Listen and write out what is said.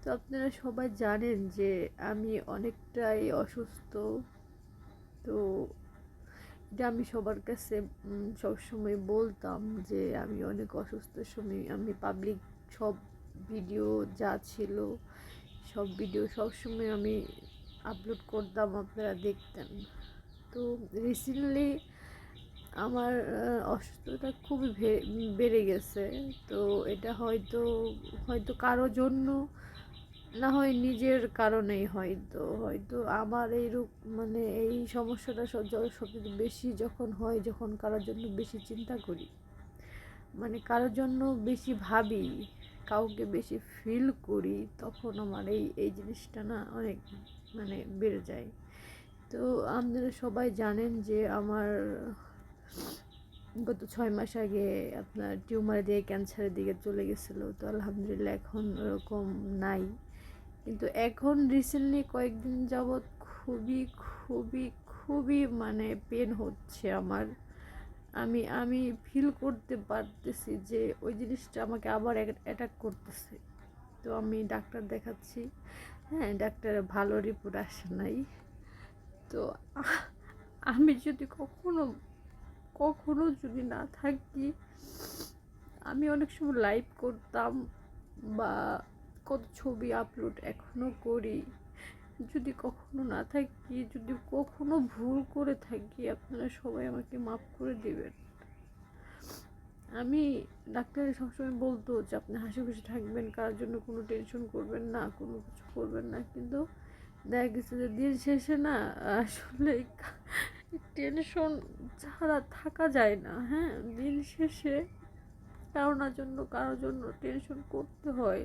তো আপনারা সবাই জানেন যে আমি অনেকটাই অসুস্থ। তো এটা আমি সবার কাছে সবসময় বলতাম যে আমি অনেক অসুস্থ সময় আমি পাবলিক সব ভিডিও যা ছিল, সব ভিডিও সবসময় আমি আপলোড করতাম আপনারা দেখতেন। তো রিসেন্টলি আমার অসুস্থতা খুবই বেড়ে গেছে। তো এটা হয়তো হয়তো কারও জন্য না হয় নিজের কারণেই হয়তো হয়তো আমার এই রূপ মানে এই সমস্যাটা সব সবচেয়ে বেশি যখন হয়, যখন কারোর জন্য বেশি চিন্তা করি। মানে কারোর জন্য বেশি ভাবি, কাউকে বেশি ফিল করি, তখন আমার এই এই জিনিসটা না অনেক মানে বেড়ে যায়। তো আপনারা সবাই জানেন যে আমার গত ছয় মাস আগে আপনার টিউমার দিয়ে ক্যান্সারের দিকে চলে গেছিল। তো আলহামদুলিল্লাহ এখন ওরকম নাই। কিন্তু এখন রিসেন্টলি কয়েকদিন যাবৎ খুবই খুবই খুবই মানে পেন হচ্ছে আমার। আমি আমি ফিল করতে পারতেছি যে ওই জিনিসটা আমাকে আবার অ্যাটাক করতেছে। তো আমি ডাক্তার দেখাচ্ছি। হ্যাঁ ডাক্তার ভালো রিপোর্ট আসে নাই। তো আমি যদি কখনো কখনো যদি না থাকি, আমি অনেক সময় লাইভ করতাম বা কত ছবি আপলোড এখনও করি। যদি কখনো না থাকি, যদি কখনো ভুল করে থাকি, আপনারা সবাই আমাকে মাফ করে দিবেন। আমি ডাক্তার সবসময় বলতো যে, আপনি হাসি খুশি থাকবেন কার জন্য কোনো টেনশন করবেন না, কোনো কিছু করবেন না। কিন্তু দেখা গেছে যে, দিন শেষে না, আসলে টেনশন ছাড়া থাকা যায় না হ্যাঁ? দিন শেষে কারও না জন্য, কারোর জন্য টেনশন করতে হয়।